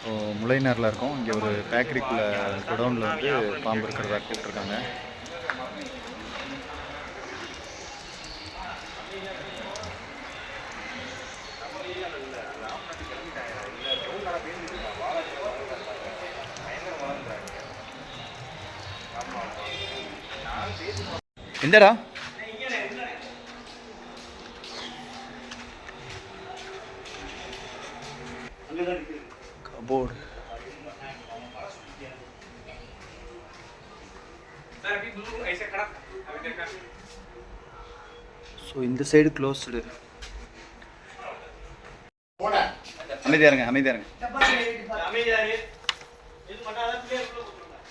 So முளைநரில் இருக்கோம். இங்கே ஒரு பேக்கரிக்குள்ளே குடவுனில் வந்து பாம்பு இருக்கிறதா கூப்பிட்ருக்காங்க எந்தடா கபோர்டு ஸோ இந்த சைடு க்ளோஸ்டு அமைதியா இருங்க அமைதியா இருங்க.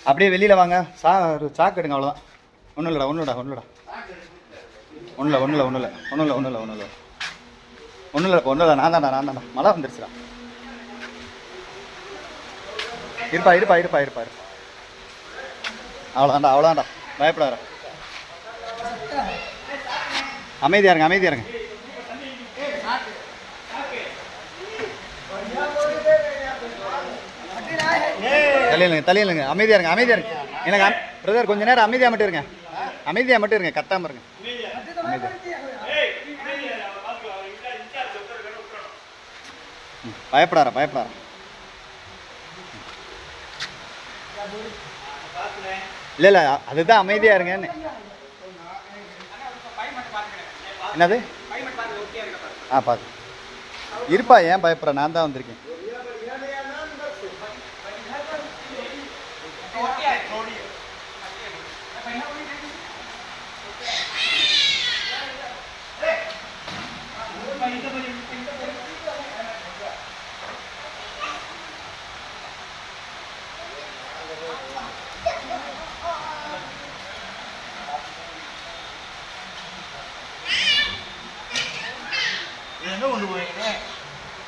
அப்படியே வெளியில் வாங்க. சா சாக்கு எடுங்க அவ்வளோதான் ஒன்றும் இல்லைடா ஒன்றும் இல்லடா ஒன்றும் இல்லை ஒன்றும் இல்லை ஒன்றும் இல்லை ஒன்றும் இல்லை ஒன்றும் இல்லை ஒன்றும் இல்லை ஒன்றும் இல்லை ஒன்றும் இல்லை நான் தான்டா நான் தான்டா மழை வந்துருச்சுடா. இருப்பா இருப்பா இருப்பா இருப்பா இருப்பா. அவ்வளோதாண்டா அவ்வளோதான்டா பயப்படாத. அமைதியா இருங்க அமைதியா இருங்க. தலையிலுங்க தலையிலுங்க அமைதியா இருங்க அமைதியா இருங்க. எனக்கு பிரதர் கொஞ்ச நேரம் அமைதியா மட்டும் இருங்க. அமைதியா மட்டும் இருங்க கத்தாம இருங்க. அமைதியா. ம், பயப்படாத பயப்படாத இல்லை இல்லை அதுதான் அமைதியா இருங்கன்னு. என்னது? ஆ பார்த்து இருப்பா ஏன் பயப்படுற? நான் தான் வந்திருக்கேன்.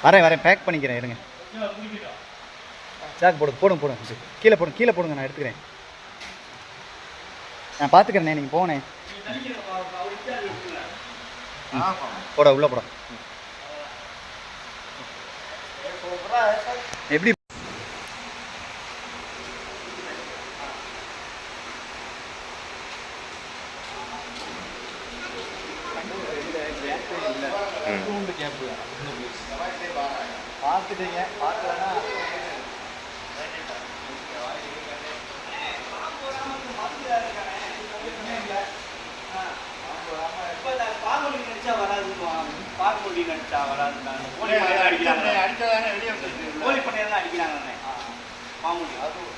வரேன் வரேன். பேக் பண்ணிக்கிறேன் இருங்க. சாக்கு போடு போடுங்க போடுங்க கீழே போடுங்க கீழே போடுங்க நான் எடுத்துக்கிறேன். நான் பார்த்துக்கிறேண்ணே நீங்கள் போனேன் போட உள்ள போட. எப்படி இல்லை கேப்பு இந்த பிளேஸ் பார்த்துட்டீங்க பார்த்தோன்னா பார்க்கொல்லி நடிச்சா வராது கோழி பண்ணையெல்லாம் அடிக்கிறாங்க கோழி பண்ணையெல்லாம் அடிக்கிறாங்க பாம்புலி அதுவும்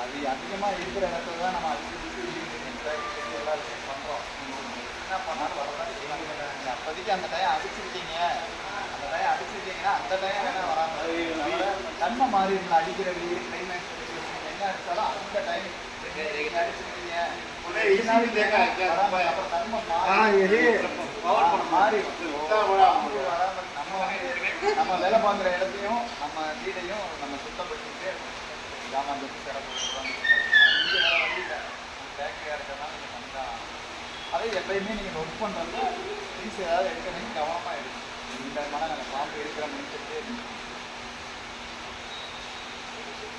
அது அதிகமாக இருக்கிற இடத்துல தான் நம்ம அதுக்கு எல்லா விஷயம் பண்ணுறோம் என்ன பண்ணாலும் வரதான் அப்போதைக்கு அந்த டைம் அடிச்சிருக்கீங்க. அந்த டைம் அடிச்சிருக்கீங்கன்னா அந்த டைம் வேணா வராமல் தன்மை மாறி இருந்தா அடிக்கிற கிளைமேட் என்ன அடிச்சாலும் அந்த டைம் அடிச்சிருக்கீங்க. அப்புறம் தன்மை மாறி மாறி நம்ம வந்து நம்ம வேலை பார்க்குற இடத்தையும் நம்ம வீடையும் நம்ம சுத்தப்படுத்திட்டு ஜாமான் தூக்கி சேர போடுறதுலாம் இங்கே வர வழியில் பேக்கரியாக இருக்கிறதுனால நீங்கள் அதே எப்பயுமே நீங்கள் ஒர்க் பண்ணுறது திங்ஸ் ஏதாவது எடுக்கணும் கவனமாக எடுக்கும் இந்த மாதிரி நாங்கள் பாம்பு இருக்கிற மனுஷத்தே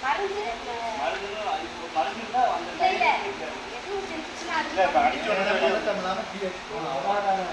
மருந்து மருந்து தான் அந்த இல்லை இப்போ அடிச்சோடனே பதட்டம்லாம் டீ அடிச்சு அவ்வளோ